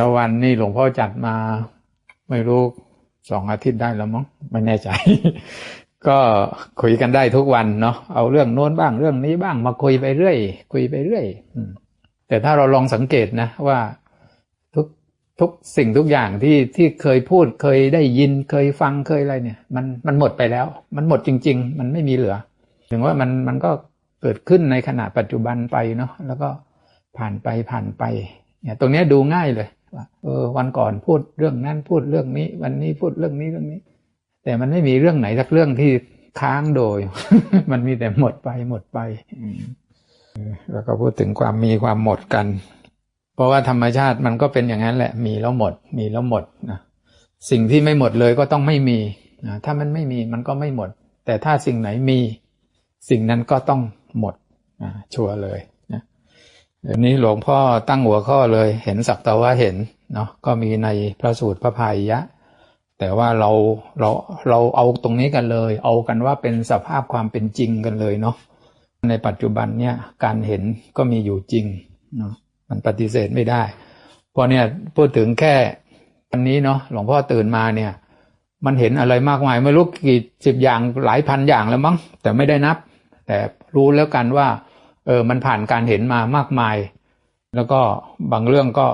ละวันนี่หลวงพ่อจัดมาไม่รู้สองอาทิตย์ได้แล้วมั้งไม่แน่ใจ ก็คุยกันได้ทุกวันเนาะเอาเรื่องโน้นบ้างเรื่องนี้บ้างมาคุยไปเรื่อย คุยไปเรื่อยแต่ถ้าเราลองสังเกตนะว่าทุกทุกสิ่งทุกอย่างที่ที่เคยพูดเคยได้ยินเคยฟังเคยอะไรเนี่ย มันมันหมดไปแล้ว มันหมดจริง ๆ มันไม่มีเหลือ ถึงว่ามันมันก็เกิดขึ้นในขณะปัจจุบันไปเนาะแล้วก็ผ่านไปผ่านไปเนี่ยตรงนี้ดูง่ายเลย ว่าเออวันก่อนพูดเรื่องนั้นพูดเรื่องนี้ วันนี้พูดเรื่องนี้เรื่องนี้ แต่มันไม่มีเรื่องไหนสักเรื่องที่ค้างโดย มันมีแต่หมดไปหมดไปอืมเออแล้วก็พูดถึงความมีความหมดกัน เพราะว่าธรรมชาติมันก็เป็นอย่างนั้นแหละ มีแล้วหมด มีแล้วหมดนะสิ่งที่ไม่หมดเลยก็ต้องไม่มีนะถ้ามันไม่มีมันก็ไม่หมด แต่ถ้าสิ่งไหนมี สิ่งนั้นก็ต้องหมดนะชัวร์เลยนะ เดี๋ยวนี้หลวงพ่อตั้งหัวข้อเลยเห็นสักแต่ว่าเห็นเนาะก็มีในพระสูตรพระพายยะ แต่ว่าเราเราเราเอาตรงนี้กันเลย เอากันว่าเป็นสภาพความเป็นจริงกันเลยเนาะในปัจจุบันเนี่ยการเห็นก็มีอยู่จริงเนาะมันปฏิเสธไม่ได้ เพราะเนี่ยพูดถึงแค่วันนี้เนาะหลวงพ่อตื่นมาเนี่ย มันเห็นอะไรมากมายไม่รู้กี่สิบอย่างหลายพันอย่างแล้วมั้งแต่ไม่ได้นับ แต่รู้แล้วกันว่า เออมันผ่านการเห็นมามากมาย แล้วก็บางเรื่องก็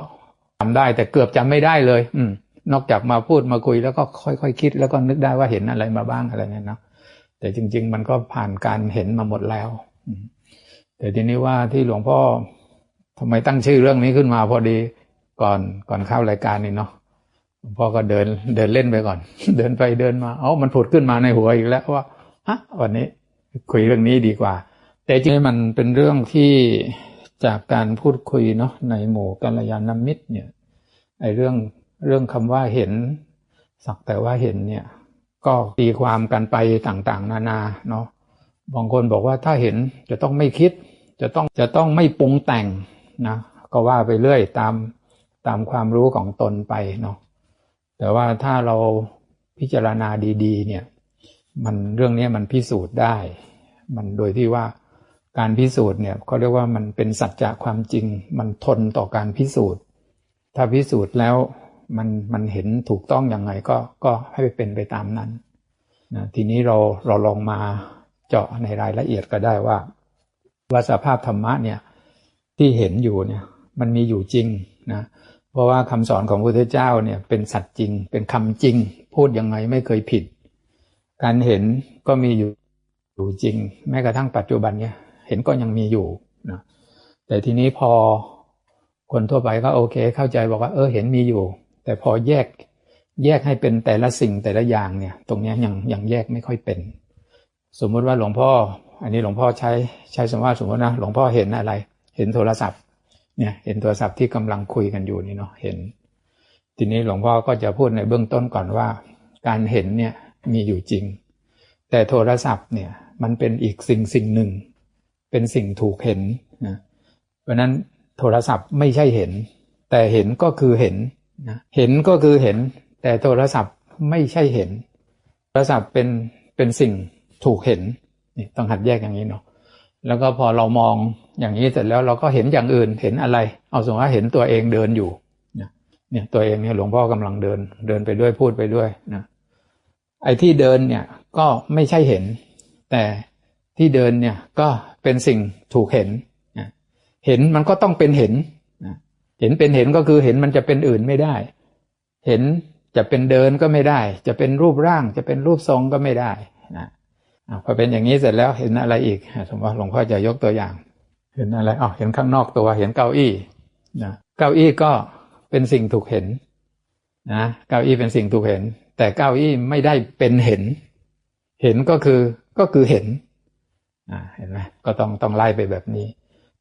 จำได้แต่เกือบจำไม่ได้เลย อืม นอกจากมาพูดมาคุยแล้วก็ค่อยๆคคิด แล้วก็นึกได้ว่าเห็นอะไรมาบ้างอะไรเนี่ยเนาะแต่จริง ๆ มันก็ผ่านการเห็นมาหมดแล้วแต่ทีนี้ว่าที่หลวงพ่อทำไมตั้งชื่อเรื่องนี้ขึ้นมาพอดีก่อนก่อนเข้ารายการนี่เนาะหลวงพ่อก็เดินเดินเล่นไปก่อน เดินไปเดินมา เอ้ามันผุดขึ้นมาในหัวอีกแล้วว่าฮะวันนี้คุยเรื่องนี้ดีกว่า แต่จริงๆมันเป็นเรื่องที่จากการพูดคุยเนาะในหมู่กัลยาณมิตรเนี่ยไอเรื่องเรื่องคำว่าเห็น สักแต่ว่าเห็นเนี่ยก็ตีความกันไปต่างๆ นานาเนาะบางคนบอกว่าถ้าเห็นจะต้องไม่คิด จะต้องจะต้องไม่ปรุงแต่งนะก็ว่าไปเรื่อยตามตามความรู้ของตนไปเนาะแต่ว่าถ้าเราพิจารณาดี ๆ เนี่ย มันเรื่องนี้มันพิสูจน์ได้ มันโดยที่ว่า การพิสูจน์เนี่ยเขาเรียกว่ามันเป็นสัจจะความจริง มันทนต่อการพิสูจน์ ถ้าพิสูจน์แล้วมันมันเห็นถูกต้องยังไงก็ก็ให้เป็นไปตามนั้นนะทีนี้เราเราลองมาเจาะในรายละเอียดก็ได้ว่า ว่าสภาพธรรมะเนี่ยที่เห็นอยู่เนี่ยมันมีอยู่จริงนะเพราะว่าคำสอนของพระพุทธเจ้าเนี่ยเป็นสัตว์จริง เป็นคำจริง พูดยังไงไม่เคยผิด การเห็นก็มีอยู่อยู่จริง แม้กระทั่งปัจจุบันเนี่ย เห็นก็ยังมีอยู่นะแต่ทีนี้พอคนทั่วไปก็โอเค เข้าใจบอกว่า เออเห็นมีอยู่ แต่พอแยกแยกให้เป็นแต่ละสิ่งแต่ละอย่างเนี่ย ตรงนี้ยังยังแยกไม่ค่อยเป็น สมมุติว่าหลวงพ่อ อันนี้หลวงพ่อใช้ใช้สมมติว่าสมมตินะหลวงพ่อเห็นอะไร เห็นโทรศัพท์ เนี่ยเห็นโทรศัพท์ที่กำลังคุยกันอยู่นี่เนาะเห็น ทีนี้หลวงพ่อก็จะพูดในเบื้องต้นก่อนว่า การเห็นเนี่ยมีอยู่จริง แต่โทรศัพท์เนี่ยมันเป็นอีกสิ่งสิ่งหนึ่ง เป็นสิ่งถูกเห็นนะเพราะนั้นโทรศัพท์ไม่ใช่เห็น แต่เห็นก็คือเห็นนะเห็นก็คือเห็น แต่โทรศัพท์ไม่ใช่เห็น โทรศัพท์เป็นเป็นสิ่งถูกเห็นนี่ต้องหัดแยกอย่างนี้เนาะแล้วก็พอเรามองอย่างนี้เสร็จแล้วเราก็เห็นอย่างอื่นเห็นอะไร เอาสมมติว่าเห็นตัวเองเดินอยู่เนี่ยตัวเองเนี่ยหลวงพ่อกำลังเดินเดินไปด้วยพูดไปด้วยนะไอ้ที่เดินเนี่ยก็ไม่ใช่เห็น แต่ ที่เดินเนี่ยก็เป็นสิ่งถูกเห็น เห็นมันก็ต้องเป็นเห็น เห็นเป็นเห็นก็คือเห็นมันจะเป็นอื่นไม่ได้ เห็นจะเป็นเดินก็ไม่ได้ จะเป็นรูปร่างจะเป็นรูปทรงก็ไม่ได้นะพอเป็นอย่างนี้เสร็จแล้วเห็นอะไรอีก สมมติว่าหลวงพ่อจะยกตัวอย่าง เห็นอะไรอ๋อเห็นข้างนอกตัว เห็นเก้าอี้นะเก้าอี้ก็เป็นสิ่งถูกเห็นนะเก้าอี้เป็นสิ่งถูกเห็น แต่เก้าอี้ไม่ได้เป็นเห็น เห็นก็คือก็คือเห็น อ่าเห็นไหมก็ต้องต้องไล่ไปแบบนี้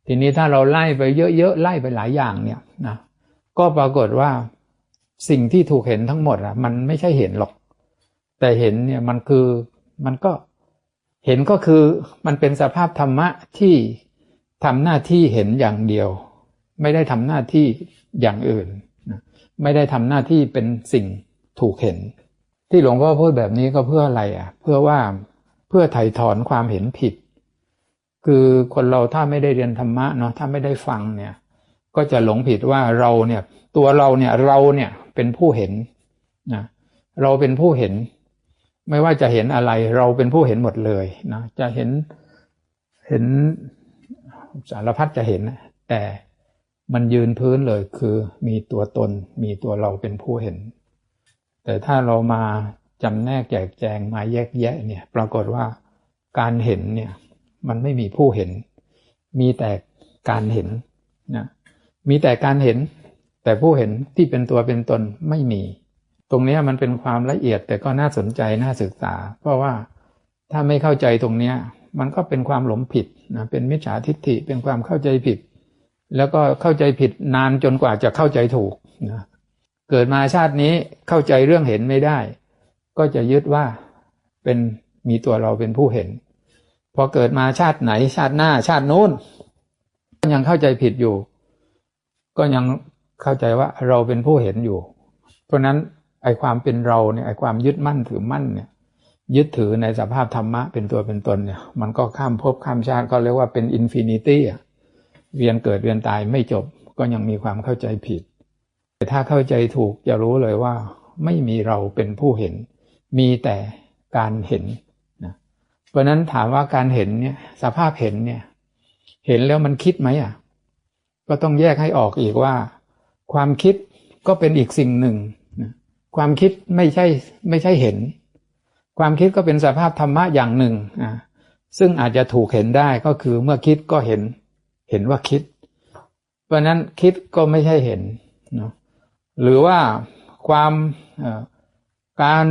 ทีนี้ถ้าเราไล่ไปเยอะๆไล่ไปหลายอย่างเนี่ยนะก็ปรากฏว่าสิ่งที่ถูกเห็นทั้งหมดอะ มันไม่ใช่เห็นหรอก แต่เห็นเนี่ยมันคือมันก็เห็นก็คือมันเป็นสภาพธรรมะที่ทำหน้าที่เห็นอย่างเดียว ไม่ได้ทำหน้าที่อย่างอื่นไม่ได้ทำหน้าที่เป็นสิ่งถูกเห็น ที่หลวงพ่อพูดแบบนี้ก็เพื่ออะไรอะ เพื่อว่าเพื่อไถ่ถอนความเห็นผิด คือคนเราถ้าไม่ได้เรียนธรรมะเนาะถ้าไม่ได้ฟังเนี่ย ก็จะหลงผิดว่าเราเนี่ย ตัวเราเนี่ยเราเนี่ยเป็นผู้เห็นนะเราเป็นผู้เห็น ไม่ว่าจะเห็นอะไร เราเป็นผู้เห็นหมดเลยนะจะเห็นเห็นสารพัดจะเห็น แต่มันยืนพื้นเลยคือมีตัวตน มีตัวเราเป็นผู้เห็น แต่ถ้าเรามาจำแนกแจกแจงมาแยกแยะเนี่ย ปรากฏว่าการเห็นเนี่ย มันไม่มีผู้เห็น มีแต่การเห็นนะมีแต่การเห็น แต่ผู้เห็นที่เป็นตัวเป็นตนไม่มี ตรงนี้มันเป็นความละเอียดแต่ก็น่าสนใจน่าศึกษา เพราะว่าถ้าไม่เข้าใจตรงนี้มันก็เป็นความหลงผิดนะเป็นมิจฉาทิฏฐิเป็นความเข้าใจผิด แล้วก็เข้าใจผิดนานจนกว่าจะเข้าใจถูกนะเกิดมาชาตินี้เข้าใจเรื่องเห็นไม่ได้ ก็จะยึดว่าเป็นมีตัวเราเป็นผู้เห็น พอเกิดมาชาติไหน ชาติหน้า ชาตินู้นก็ยังเข้าใจผิดอยู่ ก็ยังเข้าใจว่าเราเป็นผู้เห็นอยู่ เพราะนั้นไอความเป็นเราเนี่ยไอความยึดมั่นถือมั่นเนี่ย ยึดถือในสภาพธรรมะเป็นตัวเป็นตนเนี่ย มันก็ข้ามภพข้ามชาติก็เรียกว่าเป็นอินฟินิตี้อะเวียนเกิดเวียนตายไม่จบก็ยังมีความเข้าใจผิด แต่ถ้าเข้าใจถูกจะรู้เลยว่า ไม่มีเราเป็นผู้เห็น มีแต่การเห็น เพราะนั้นถามว่าการเห็นเนี่ยสภาพเห็นเนี่ย เห็นแล้วมันคิดไหมอะ ก็ต้องแยกให้ออกอีกว่า ความคิดก็เป็นอีกสิ่งหนึ่งความคิดไม่ใช่ไม่ใช่เห็น ความคิดก็เป็นสภาพธรรมะอย่างหนึ่งอ่าซึ่งอาจจะถูกเห็นได้ก็คือเมื่อคิดก็เห็น เห็นว่าคิด เพราะนั้นคิดก็ไม่ใช่เห็นเนาะหรือว่าความการ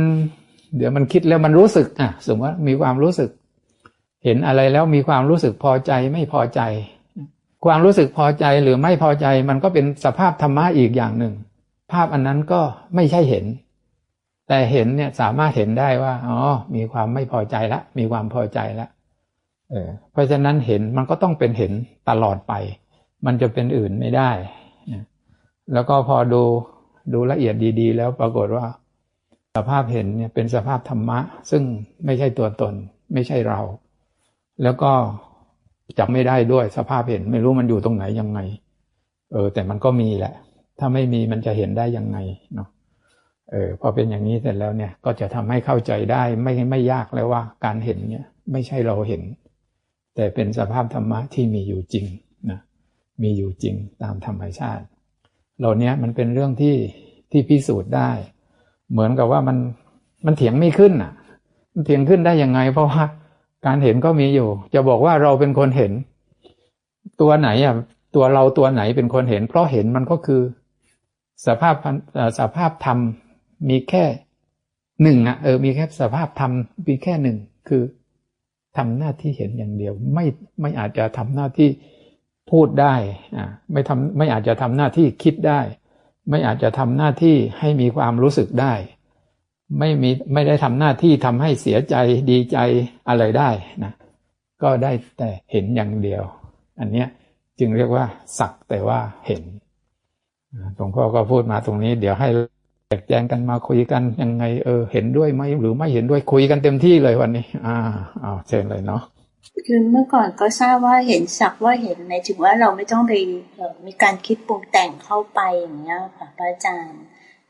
เดี๋ยวมันคิดแล้วมันรู้สึกอะสมมติว่ามีความรู้สึก เห็นอะไรแล้วมีความรู้สึกพอใจไม่พอใจ ความรู้สึกพอใจหรือไม่พอใจ มันก็เป็นสภาพธรรมะอีกอย่างหนึ่ง ภาพอันนั้นก็ไม่ใช่เห็น แต่เห็นเนี่ยสามารถเห็นได้ว่าอ๋อมีความไม่พอใจละ มีความพอใจละเออเพราะฉะนั้นเห็นมันก็ต้องเป็นเห็นตลอดไป มันจะเป็นอื่นไม่ได้ แล้วก็พอดูดูละเอียดดี ๆ แล้วปรากฏว่า สภาพเห็นเนี่ยเป็นสภาพธรรมะ ซึ่งไม่ใช่ตัวตน ไม่ใช่เรา แล้วก็จับไม่ได้ด้วยสภาพเห็น ไม่รู้มันอยู่ตรงไหนยังไง เออ แต่มันก็มีแหละ ถ้าไม่มีมันจะเห็นได้ยังไงเนาะเออพอเป็นอย่างนี้เสร็จแล้วเนี่ย ก็จะทำให้เข้าใจได้ไม่ไม่ยากแล้วว่า การเห็นเนี่ย ไม่ใช่เราเห็น แต่เป็นสภาพธรรมะที่มีอยู่จริงนะมีอยู่จริงตามธรรมชาติ เหล่านี้มันเป็นเรื่องที่ที่พิสูจน์ได้ เหมือนกับว่ามันมันเถียงไม่ขึ้นอะ มันเถียงขึ้นได้ยังไง เพราะว่าการเห็นก็มีอยู่ จะบอกว่าเราเป็นคนเห็น ตัวไหนอะตัวเราตัวไหนเป็นคนเห็น เพราะเห็นมันก็คือสภาพสภาพธรรมมีแค่หนึ่งอะเออมีแค่สภาพธรรมมีแค่หนึ่งคือทำหน้าที่เห็นอย่างเดียว ไม่ไม่อาจจะทำหน้าที่พูดได้อ่าไม่ทำไม่อาจจะทำหน้าที่คิดได้ ไม่อาจจะทำหน้าที่ให้มีความรู้สึกได้ ไม่มีไม่ได้ทำหน้าที่ทำให้เสียใจดีใจอะไรได้นะก็ได้แต่เห็นอย่างเดียว อันเนี้ยจึงเรียกว่า สักแต่ว่าเห็นหลวงพ่อก็พูดมาตรงนี้ เดี๋ยวให้แจกแจงกันมาคุยกันยังไง เออ เห็นด้วยไหมหรือไม่เห็นด้วยคุยกันเต็มที่เลยวันนี้ อ่าเอาเชิญเลยเนาะ คือเมื่อก่อนก็ทราบว่าเห็นสักว่าเห็นในถึงว่าเราไม่ต้องไปมีการคิดปรุงแต่งเข้าไปอย่างเงี้ยค่ะพระอาจารย์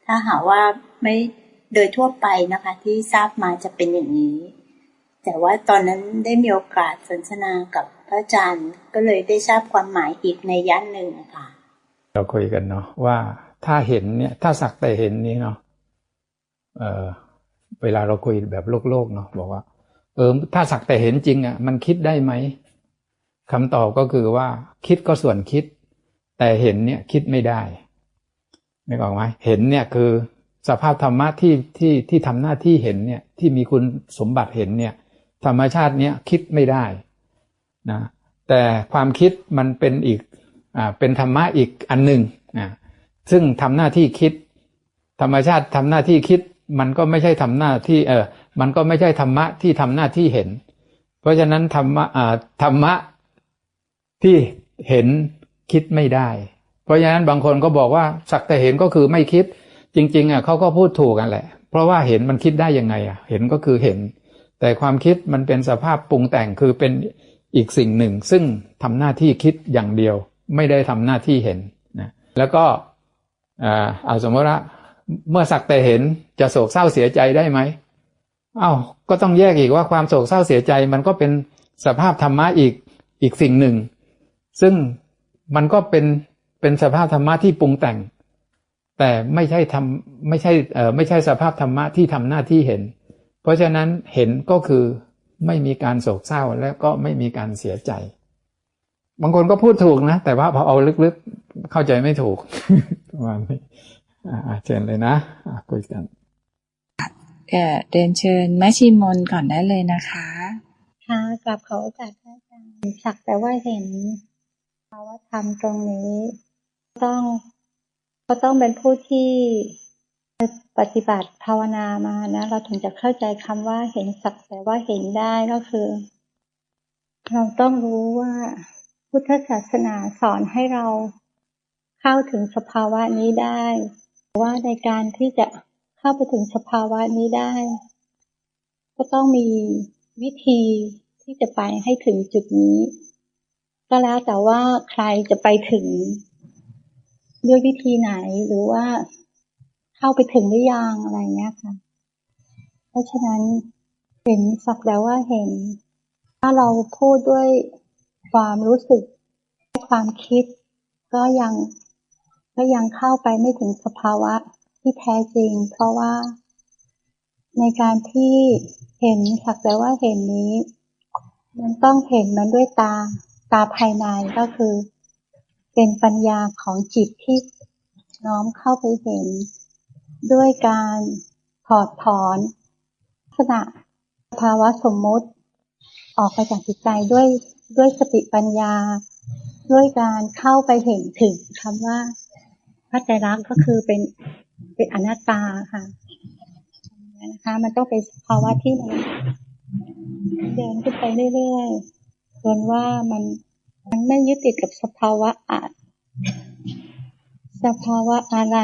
ถ้าหาว่าไม่โดยทั่วไปนะคะ ที่ทราบมาจะเป็นอย่างนี้ แต่ว่าตอนนั้นได้มีโอกาสสนทนากับพระอาจารย์ก็เลยได้ทราบความหมายอีกในยันหนึ่งนะคะเราคุยกันเนาะว่าถ้าเห็นเนี่ยถ้าสักแต่เห็นนี้เนาะเออเวลาเราคุยแบบโลกโลกเนาะบอกว่า เออถ้าสักแต่เห็นจริงอะมันคิดได้ไหมคำตอบก็คือว่า คิดก็ส่วนคิด แต่เห็นเนี่ยคิดไม่ได้ไม่บอกไหมเห็นเนี่ยคือ สภาพธรรมะที่ที่ที่ทำหน้าที่เห็นเนี่ยที่มีคุณสมบัติเห็นเนี่ยธรรมชาติเนี้ยคิดไม่ได้นะแต่ความคิดมันเป็นอีกอ่าเป็นธรรมะอีกอันหนึ่งอ่าซึ่งทำหน้าที่คิด ธรรมชาติทำหน้าที่คิด มันก็ไม่ใช่ทำหน้าที่เออมันก็ไม่ใช่ธรรมะที่ทำหน้าที่เห็น เพราะฉะนั้นธรรมะอ่าธรรมะที่เห็นคิดไม่ได้ เพราะฉะนั้นบางคนก็บอกว่าสักแต่เห็นก็คือไม่คิด จริงๆอะเขาก็พูดถูกกันแหละ เพราะว่าเห็นมันคิดได้ยังไงอะ เห็นก็คือเห็น แต่ความคิดมันเป็นสภาพปรุงแต่งคือเป็นอีกสิ่งหนึ่ง ซึ่งทำหน้าที่คิดอย่างเดียว ไม่ได้ทำหน้าที่เห็นนะแล้วก็อ่าเอาสมมติว่า เมื่อสักแต่เห็นจะโศกเศร้าเสียใจได้ไหมอ้าวก็ต้องแยกอีกว่าความโศกเศร้าเสียใจมันก็เป็นสภาพธรรมะอีกอีกสิ่งหนึ่ง ซึ่งมันก็เป็นเป็นสภาพธรรมะที่ปรุงแต่ง แต่ไม่ใช่ทำไม่ใช่เอ่อไม่ใช่สภาพธรรมะที่ทำหน้าที่เห็น เพราะฉะนั้นเห็นก็คือไม่มีการโศกเศร้าและก็ไม่มีการเสียใจ บางคนก็พูดถูกนะ แต่ว่าพอเอาลึกๆเข้าใจไม่ถูกประมาณนี้ เชิญเลยนะอะคุยกันก็เดินเชิญแม่ชีมนก่อนได้เลยนะคะ ค่ะกลับขอโอกาสพระอาจารย์สักแต่ว่าเห็นภาวะธรรมตรงนี้ต้องก็ต้องเป็นผู้ที่ปฏิบัติภาวนามานะ เราถึงจะเข้าใจคำว่าเห็นสักแต่ว่าเห็นได้ก็คือ เราต้องรู้ว่าพุทธศาสนาสอนให้เราเข้าถึงสภาวะนี้ได้ ว่าในการที่จะเข้าไปถึงสภาวะนี้ได้ ก็ต้องมีวิธีที่จะไปให้ถึงจุดนี้ ก็แล้วแต่ว่าใครจะไปถึง ด้วยวิธีไหนหรือว่าเข้าไปถึงหรือยังอะไรเงี้ยค่ะเพราะฉะนั้นเห็นสักแล้วว่าเห็น ถ้าเราพูดด้วยความรู้สึกความคิด ก็ยัง ก็ยังเข้าไปไม่ถึงสภาวะที่แท้จริง เพราะว่า ในการที่เห็นสักแต่ว่าเห็นนี้ มันต้องเห็นมันด้วยตาตาภายในก็คือ เป็นปัญญาของจิตที่น้อมเข้าไปเห็น ด้วยการถอดถอนลักษณะภาวะสมมุติ ออกไปจากจิตใจด้วยด้วยสติปัญญา ด้วยการเข้าไปเห็นถึงคำว่า พระใจรักก็คือเป็นเป็นอนัตตาค่ะนะคะ มันต้องเป็นภาวะที่มันเดินขึ้นไปเรื่อยๆจนว่ามันมันไม่ยึดติดกับสภาวะอะสภาวะอะไร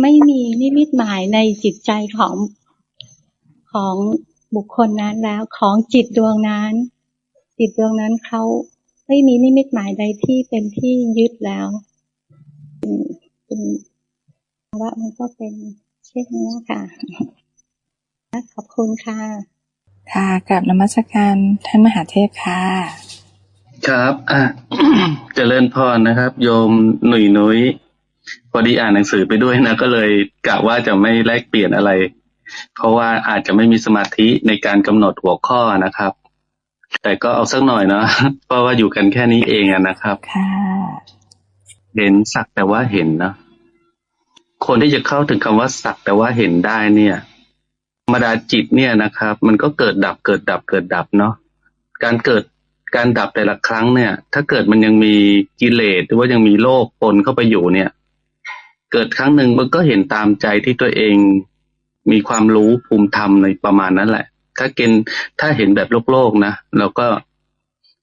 ไม่มีนิมิตหมายในจิตใจของของบุคคลนั้นแล้วของจิตดวงนั้น จิตดวงนั้นเขาไม่มีนิมิตหมายใดที่เป็นที่ยึดแล้ว เป็นภาวะมันก็เป็นเช่นนี้ค่ะ ขอบคุณค่ะ ค่ะกลับนมัสการท่านมหาเทพค่ะ ครับอะเจริญพรนะครับ โยมหนุ่ยนุ้ยพอดีอ่านหนังสือไปด้วยนะ ก็เลยกะว่าจะไม่แลกเปลี่ยนอะไร เพราะว่าอาจจะไม่มีสมาธิในการกำหนดหัวข้อนะครับ แต่ก็เอาสักหน่อยเนาะเพราะว่าอยู่กันแค่นี้เองอะนะครับค่ะ เห็นสักแต่ว่าเห็นเนะคนที่จะเข้าถึงคำว่าสักแต่ว่าเห็นได้เนี่ยธรรมดาจิตเนี่ยนะครับ มันก็เกิดดับเกิดดับเกิดดับเนาะการเกิดการดับแต่ละครั้งเนี่ย ถ้าเกิดมันยังมีกิเลสหรือว่ายังมีโลกปนเข้าไปอยู่เนี่ย เกิดครั้งหนึ่งมันก็เห็นตามใจที่ตัวเองมีความรู้ภูมิธรรมในประมาณนั้นแหละ ถ้าเกณฑ์ถ้าเห็นแบบโลกโลกนะเราก็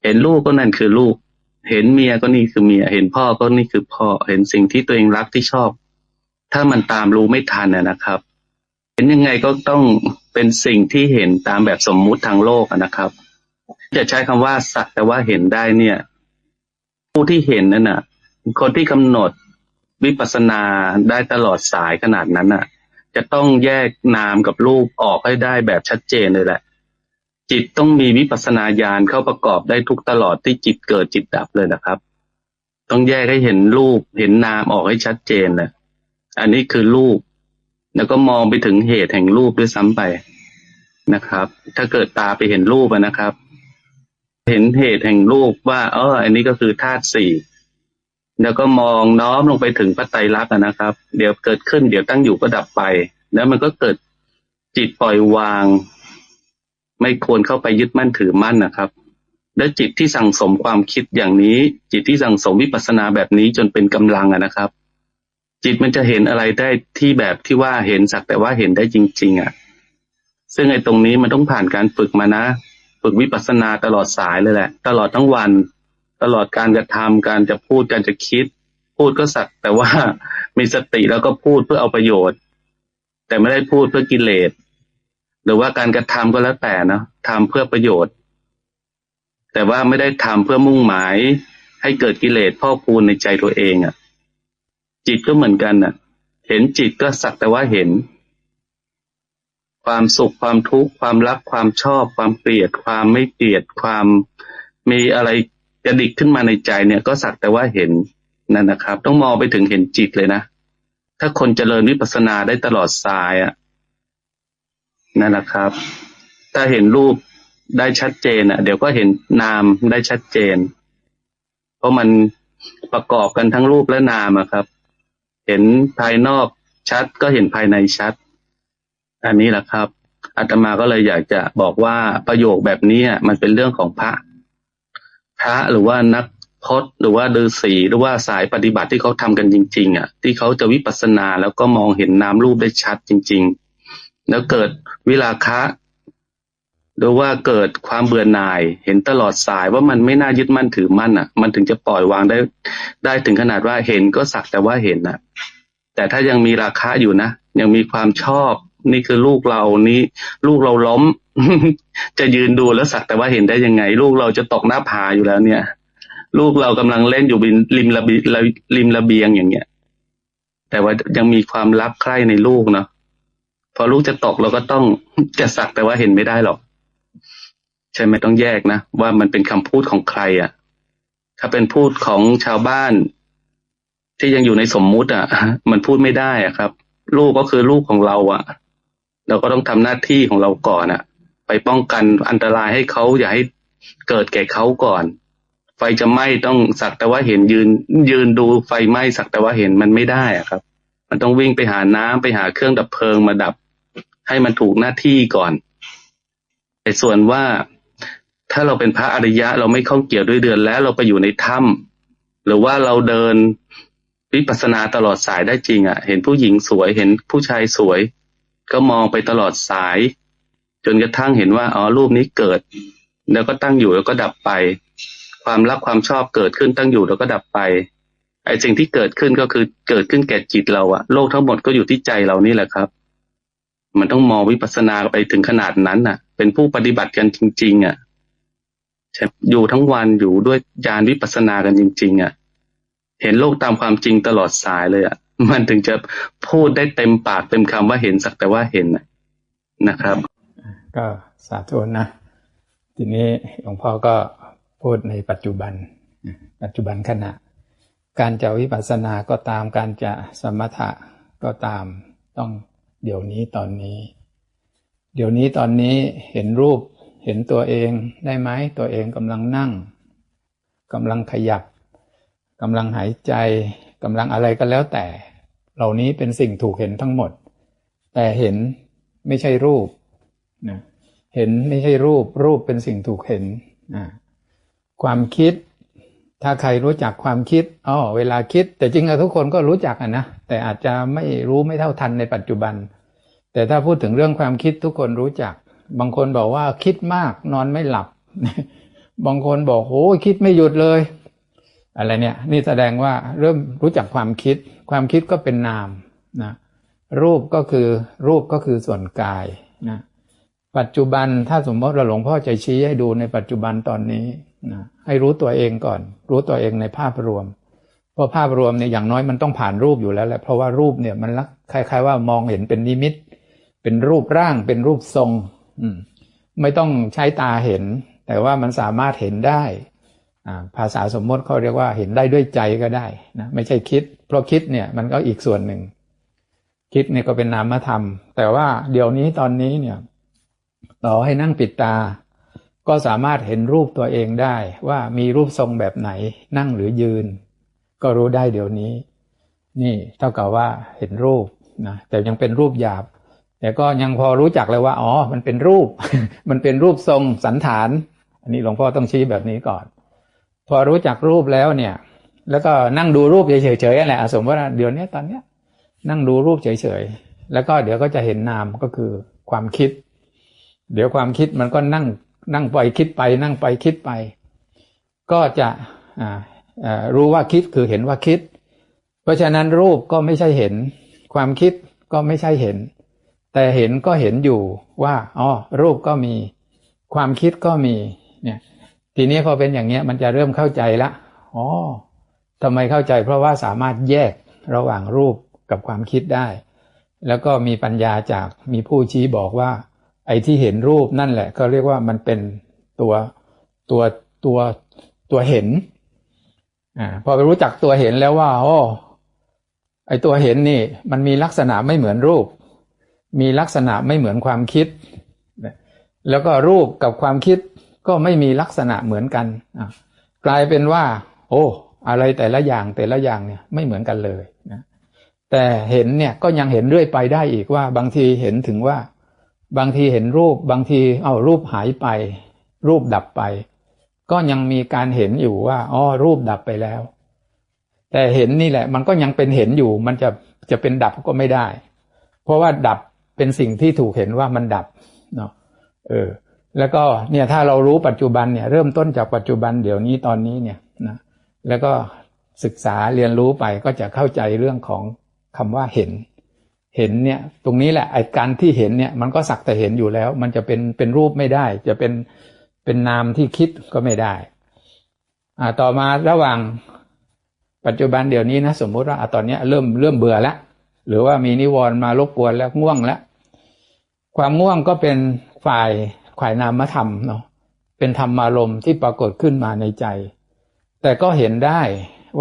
เห็นลูกก็นั่นคือลูก เห็นเมียก็นี่คือเมีย เห็นพ่อก็นี่คือพ่อ เห็นสิ่งที่ตัวเองรักที่ชอบ ถ้ามันตามรู้ไม่ทันนะนะครับ เห็นยังไงก็ต้องเป็นสิ่งที่เห็นตามแบบสมมุติทางโลกนะครับ จะใช้คำว่าสักแต่ว่าเห็นได้เนี่ย ผู้ที่เห็นนั่นน่ะ คนที่กำหนดวิปัสสนาได้ตลอดสายขนาดนั้นน่ะ จะต้องแยกนามกับรูปออกให้ได้แบบชัดเจนเลยแหละ จิตต้องมีวิปัสสนาญาณเข้าประกอบได้ทุกตลอดที่จิตเกิดจิตดับเลยนะครับ ต้องแยกให้เห็นรูปเห็นนามออกให้ชัดเจนเลยอันนี้คือรูป แล้วก็มองไปถึงเหตุแห่งรูปด้วยซ้ำไปนะครับ ถ้าเกิดตาไปเห็นรูปนะครับ เห็นเหตุแห่งรูปว่าเอออันนี้ก็คือธาตุสี่แล้วก็มองน้อมลงไปถึงพระไตรลักษณ์นะครับ เดี๋ยวเกิดขึ้นเดี๋ยวตั้งอยู่ก็ดับไป แล้วมันก็เกิดจิตปล่อยวาง ไม่ควรเข้าไปยึดมั่นถือมั่นนะครับ และจิตที่สั่งสมความคิดอย่างนี้ จิตที่สั่งสมวิปัสสนาแบบนี้จนเป็นกำลังนะครับ จิตมันจะเห็นอะไรได้ที่แบบที่ว่าเห็นสักแต่ว่าเห็นได้จริง ๆอะ่ะ ซึ่งไอ้ตรงนี้มันต้องผ่านการฝึกมานะ ฝึกวิปัสสนาตลอดสายเลยแหละ ตลอดทั้งวัน ตลอดการกระทำการจะพูดการจะคิด พูดก็สักแต่ว่ามีสติแล้วก็พูดเพื่อเอาประโยชน์ แต่ไม่ได้พูดเพื่อกิเลส หรือว่าการกระทำก็แล้วแต่นะทำเพื่อประโยชน์ แต่ว่าไม่ได้ทำเพื่อมุ่งหมาย ให้เกิดกิเลสพ่อคูณในใจตัวเองอะ จิตก็เหมือนกันน่ะ เห็นจิตก็สักแต่ว่าเห็น ความสุขความทุกข์ความรักความชอบ ความเกลียด ความไม่เกลียดความมีอะไรกระดิกขึ้นมาในใจเนี่ย ก็สักแต่ว่าเห็นนั่นนะครับ ต้องมองไปถึงเห็นจิตเลยนะถ้าคนเจริญวิปัสสนาได้ตลอดสายอะ นั่นแหละครับ ถ้าเห็นรูปได้ชัดเจนอะ เดี๋ยวก็เห็นนามได้ชัดเจน เพราะมันประกอบกันทั้งรูปและนามอะครับ เห็นภายนอกชัดก็เห็นภายในชัด อันนี้แหละครับอาตมาก็เลยอยากจะบอกว่าประโยคแบบนี้อะมันเป็นเรื่องของพระ พระหรือว่านักพจน์หรือว่าฤาษีหรือว่าสายปฏิบัติที่เขาทำกันจริง ๆ อะ ที่เขาจะวิปัสสนาแล้วก็มองเห็นนามรูปได้ชัดจริง แล้วเกิดวิราคะหรือว่าเกิดความเบื่อหน่าย เห็นตลอดสายว่ามันไม่น่ายึดมั่นถือมั่นอะ มันถึงจะปล่อยวางได้ ได้ถึงขนาดว่าเห็นก็สักแต่ว่าเห็นอะแต่ถ้ายังมีราคะอยู่นะยังมีความชอบ นี่คือลูกเรานี้ ลูกเราล้ม จะยืนดูแล้วสักแต่ว่าเห็นได้ยังไง ลูกเราจะตกหน้าผาอยู่แล้วเนี่ย ลูกเรากำลังเล่นอยู่ริมริมระเบียริมระเบียงอย่างเงี้ย แต่ว่ายังมีความรักใคร่ในลูกเนาะ พอลูกจะตกเราก็ต้องจะสักแต่ว่าเห็นไม่ได้หรอก ใช่ไหมต้องแยกนะว่ามันเป็นคำพูดของใครอะ่ะ ถ้าเป็นพูดของชาวบ้าน ที่ยังอยู่ในสมมุติอะ่ะ มันพูดไม่ได้อะครับ ลูกก็คือลูกของเราอะ่ะ เราก็ต้องทำหน้าที่ของเราก่อนอะ่ะ ไปป้องกันอันตรายให้เขาอย่าให้เกิดแก่เขาก่อน ไฟจะไหม้ต้องสักแต่ว่าเห็นยืน ยืนดูไฟไหม้สักแต่ว่าเห็นมันไม่ได้อะครับ มันต้องวิ่งไปหาน้ำไปหาเครื่องดับเพลิงมาดับ ให้มันถูกหน้าที่ก่อนแต่ส่วนว่าถ้าเราเป็นพระอริยะ เราไม่ข้องเกี่ยวด้วยเดือนแล้วเราไปอยู่ในถ้ำหรือว่าเราเดินวิปัสสนาตลอดสายได้จริงอะ่ะ เห็นผู้หญิงสวยเห็นผู้ชายสวย ก็มองไปตลอดสาย จนกระทั่งเห็นว่าอ๋อรูปนี้เกิด แล้วก็ตั้งอยู่แล้วก็ดับไป ความรักความชอบเกิดขึ้นตั้งอยู่แล้วก็ดับไปไอ้สิ่งที่เกิดขึ้นก็คือเกิดขึ้นแก่จิตเราอะโลกทั้งหมดก็อยู่ที่ใจเรานี่แหละครับ มันต้องมองวิปัสสนาไปถึงขนาดนั้นน่ะ เป็นผู้ปฏิบัติกันจริง ๆ อะใช่อยู่ทั้งวันอยู่ด้วยญาณวิปัสสนากันจริง ๆ อะ เห็นโลกตามความจริงตลอดสายเลยอะ มันถึงจะพูดได้เต็มปากเต็มคำว่าเห็นสักแต่ว่าเห็นนะนะครับ ก็สาธุนะ ทีนี้หลวงพ่อก็พูดในปัจจุบัน ปัจจุบันขณะ การจะวิปัสสนาก็ตามการจะสมถะก็ตามต้อง เดี๋ยวนี้ตอนนี้ เดี๋ยวนี้ตอนนี้เห็นรูปเห็นตัวเองได้ไหมตัวเองกำลังนั่งกำลังขยับกำลังหายใจกำลังอะไรก็แล้วแต่ เหล่านี้เป็นสิ่งถูกเห็นทั้งหมด แต่เห็นไม่ใช่รูปนะเห็นไม่ใช่รูปรูปเป็นสิ่งถูกเห็น ความคิด ถ้าใครรู้จักความคิดอ๋อเวลาคิด แต่จริงๆทุกคนก็รู้จักอะนะแต่อาจจะไม่รู้ไม่เท่าทันในปัจจุบัน แต่ถ้าพูดถึงเรื่องความคิดทุกคนรู้จัก บางคนบอกว่าคิดมากนอนไม่หลับ บางคนบอกโอ้คิดไม่หยุดเลย อะไรเนี่ย นี่แสดงว่าเริ่มรู้จักความคิด ความคิดก็เป็นนามนะรูปก็คือรูปก็คือส่วนกายนะปัจจุบันถ้าสมมติเราหลวงพ่อจะชี้ให้ดูในปัจจุบันตอนนี้ นะให้รู้ตัวเองก่อน รู้ตัวเองในภาพรวม เพราะภาพรวมเนี่ยอย่างน้อยมันต้องผ่านรูปอยู่แล้วแหละเพราะว่ารูปเนี่ยมันลักคล้ายๆว่ามองเห็นเป็นนิมิต เป็นรูปร่างเป็นรูปทรง อืมไม่ต้องใช้ตาเห็น แต่ว่ามันสามารถเห็นได้ภาษาสมมติเขาเรียกว่าเห็นได้ด้วยใจก็ได้นะไม่ใช่คิด เพราะคิดเนี่ยมันก็อีกส่วนหนึ่ง คิดเนี่ยก็เป็นนามธรรม แต่ว่าเดี๋ยวนี้ตอนนี้เนี่ย ต่อให้นั่งปิดตา ก็สามารถเห็นรูปตัวเองได้ว่ามีรูปทรงแบบไหนนั่งหรือยืน ก็รู้ได้เดี๋ยวนี้ นี่เท่ากับว่าเห็นรูปนะแต่ยังเป็นรูปหยาบ แต่ก็ยังพอรู้จักเลยว่า อ๋อ มันเป็นรูป มันเป็นรูปทรงสันฐาน อันนี้หลวงพ่อต้องชี้แบบนี้ก่อน พอรู้จักรูปแล้วเนี่ย แล้วก็นั่งดูรูปเฉยๆนั่นแหละอะสมมติว่าเดี๋ยวนี้ตอนเนี้ย นั่งดูรูปเฉยๆแล้วก็เดี๋ยวก็จะเห็นนามก็คือความคิด เดี๋ยวความคิดมันก็นั่ง นั่งไปคิดไป นั่งไปคิดไป ก็จะรู้ว่าคิดคือเห็นว่าคิด เพราะฉะนั้นรูปก็ไม่ใช่เห็น ความคิดก็ไม่ใช่เห็น แต่เห็นก็เห็นอยู่ว่าอ๋อรูปก็มี ความคิดก็มีเนี่ยทีนี้พอเป็นอย่างเงี้ยมันจะเริ่มเข้าใจละอ๋อทำไมเข้าใจ เพราะว่าสามารถแยกระหว่างรูปกับความคิดได้ แล้วก็มีปัญญาจากมีผู้ชี้บอกว่า ไอ้ที่เห็นรูปนั่นแหละ ก็เรียกว่ามันเป็นตัวตัวตัวตัวเห็นอ่าพอไปรู้จักตัวเห็นแล้วว่าโอ้ไอ้ตัวเห็นนี่มันมีลักษณะไม่เหมือนรูป มีลักษณะไม่เหมือนความคิด แล้วก็รูปกับความคิดก็ไม่มีลักษณะเหมือนกันกลายเป็นว่า โอ้อะไรแต่ละอย่างแต่ละอย่างเนี่ยไม่เหมือนกันเลยนะแต่เห็นเนี่ยก็ยังเห็นเรื่อยไปได้อีกว่า บางทีเห็นถึงว่า บางทีเห็นรูปบางทีเอารูปหายไป รูปดับไป ก็ยังมีการเห็นอยู่ว่าอ๋อรูปดับไปแล้ว แต่เห็นนี่แหละ มันก็ยังเป็นเห็นอยู่ มันจะจะเป็นดับก็ไม่ได้ เพราะว่าดับเป็นสิ่งที่ถูกเห็นว่ามันดับเนาะเออ แล้วก็เนี่ยถ้าเรารู้ปัจจุบันเนี่ย เริ่มต้นจากปัจจุบันเดี๋ยวนี้ตอนนี้เนี่ยนะแล้วก็ศึกษาเรียนรู้ไปก็จะเข้าใจเรื่องของคำว่าเห็น เห็นเนี่ยตรงนี้แหละไอ้การที่เห็นเนี่ยมันก็สักแต่เห็นอยู่แล้ว มันจะเป็นเป็นรูปไม่ได้ จะเป็นเป็นนามที่คิดก็ไม่ได้อ่าต่อมาระหว่างปัจจุบันเดี๋ยวนี้นะสมมุติว่าอะตอนนี้เริ่มเริ่มเบื่อแล้วหรือว่ามีนิวรณ์มารบกวนแล้วง่วงแล้วความง่วงก็เป็นฝ่ายฝ่ายนามธรรมเนาะเป็นธรรมารมณ์ที่ปรากฏขึ้นมาในใจ แต่ก็เห็นได้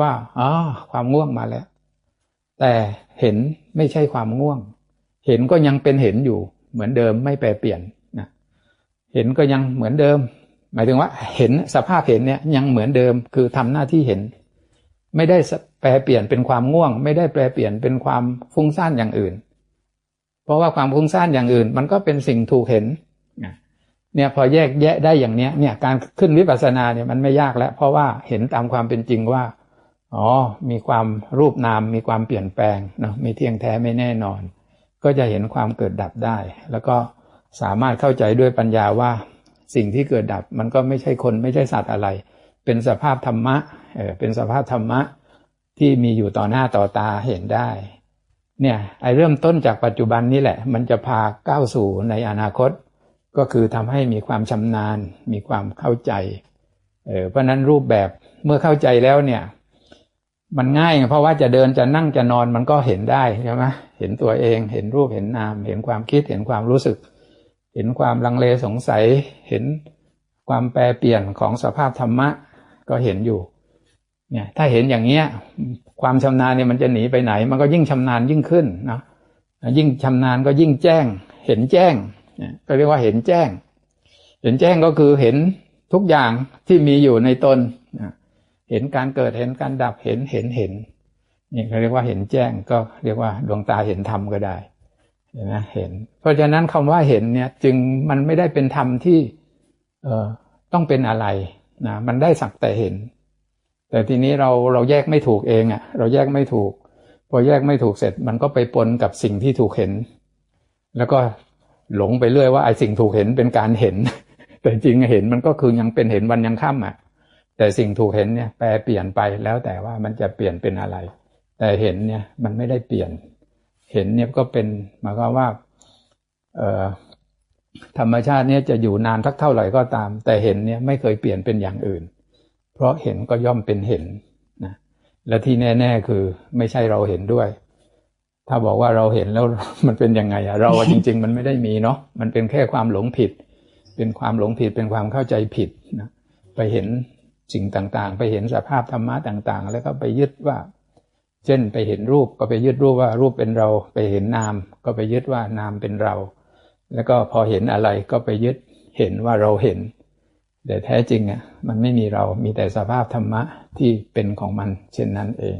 ว่าอ๋อความง่วงมาแล้ว แต่เห็นไม่ใช่ความง่วง เห็นก็ยังเป็นเห็นอยู่เหมือนเดิมไม่แปรเปลี่ยนนะเห็นก็ยังเหมือนเดิม หมายถึงว่าเห็นสภาพเห็นเนี่ยยังเหมือนเดิมคือทำหน้าที่เห็น ไม่ได้แปรเปลี่ยนเป็นความง่วง ไม่ได้แปรเปลี่ยนเป็นความฟุ้งซ่านอย่างอื่น เพราะว่าความฟุ้งซ่านอย่างอื่น มันก็เป็นสิ่งถูกเห็นเนี่ยพอแยกแยะได้อย่างเนี้ยเนี่ยการขึ้นวิปัสสนาเนี่ยมันไม่ยากแล้ว เพราะว่าเห็นตามความเป็นจริงว่า อ๋อ มีความรูปนาม มีความเปลี่ยนแปลงเนาะมีเที่ยงแท้ไม่แน่นอน ก็จะเห็นความเกิดดับได้ แล้วก็สามารถเข้าใจด้วยปัญญาว่าสิ่งที่เกิดดับมันก็ไม่ใช่คนไม่ใช่สัตว์อะไร เป็นสภาพธรรมะเออเป็นสภาพธรรมะที่มีอยู่ต่อหน้าต่อตาเห็นได้ เนี่ยไอเริ่มต้นจากปัจจุบันนี่แหละ มันจะพาก้าวสู่ในอนาคต ก็คือทำให้มีความชำนาญ มีความเข้าใจเออเพราะนั้นรูปแบบเมื่อเข้าใจแล้วเนี่ย มันง่าย เพราะว่าจะเดินจะนั่งจะนอนมันก็เห็นได้ใช่ไหมเห็นตัวเองเห็นรูปเห็นนาม เห็นความคิดเห็นความรู้สึก เห็นความลังเลสงสัย เห็นความแปรเปลี่ยนของสภาพธรรมะก็เห็นอยู่เนี่ยถ้าเห็นอย่างเงี้ยความชำนาญเนี่ยมันจะหนีไปไหน มันก็ยิ่งชำนาญยิ่งขึ้นเนาะยิ่งชำนาญก็ยิ่งแจ้ง เห็นแจ้งก็เรียกว่าเห็นแจ้ง เห็นแจ้งก็คือเห็นทุกอย่างที่มีอยู่ในตน เห็นการเกิดเห็นการดับเห็นเห็นเห็นนี่เขาเรียกว่าเห็นแจ้งก็เรียกว่าดวงตาเห็นธรรมก็ได้เห็นไหมเห็น เพราะฉะนั้นคำว่าเห็นเนี่ยจึงมันไม่ได้เป็นธรรมที่เอ่อต้องเป็นอะไรนะมันได้สักแต่เห็น แต่ทีนี้เราเราแยกไม่ถูกเองอะ่ะ เราแยกไม่ถูก พอแยกไม่ถูกเสร็จมันก็ไปปนกับสิ่งที่ถูกเห็น แล้วก็หลงไปเรื่อยว่าไอ้สิ่งถูกเห็นเป็นการเห็น แต่จริงเห็นมันก็คือยังเป็นเห็นวันยังค่ำอะ แต่สิ่งถูกเห็นเนี่ยแปลเปลี่ยนไปแล้วแต่ว่ามันจะเปลี่ยนเป็นอะไร แต่เห็นเนี่ยมันไม่ได้เปลี่ยน เห็นเนี่ยก็เป็นหมายความว่าธรรมชาติเนี่ยจะอยู่นานสักเท่าไหร่ก็ตาม แต่เห็นเนี่ยไม่เคยเปลี่ยนเป็นอย่างอื่น เพราะเห็นก็ย่อมเป็นเห็นนะและที่แน่ ๆ คือไม่ใช่เราเห็นด้วย ถ้าบอกว่าเราเห็นแล้วมันเป็นยังไงอะเราจริง ๆ มันไม่ได้มีเนาะมันเป็นแค่ความหลงผิด เป็นความหลงผิดเป็นความเข้าใจผิดนะไปเห็น สิ่งต่างๆ ไปเห็นสภาพธรรมะต่าง ๆ แล้วก็ไปยึดว่า เช่นไปเห็นรูปก็ไปยึดรูปว่ารูปเป็นเรา ไปเห็นนาม ก็ไปยึดว่านามเป็นเรา แล้วก็พอเห็นอะไรก็ไปยึดเห็นว่าเราเห็น แต่แท้จริงอะมันไม่มีเรามีแต่สภาพธรรมะที่เป็นของมัน เช่นนั้นเอง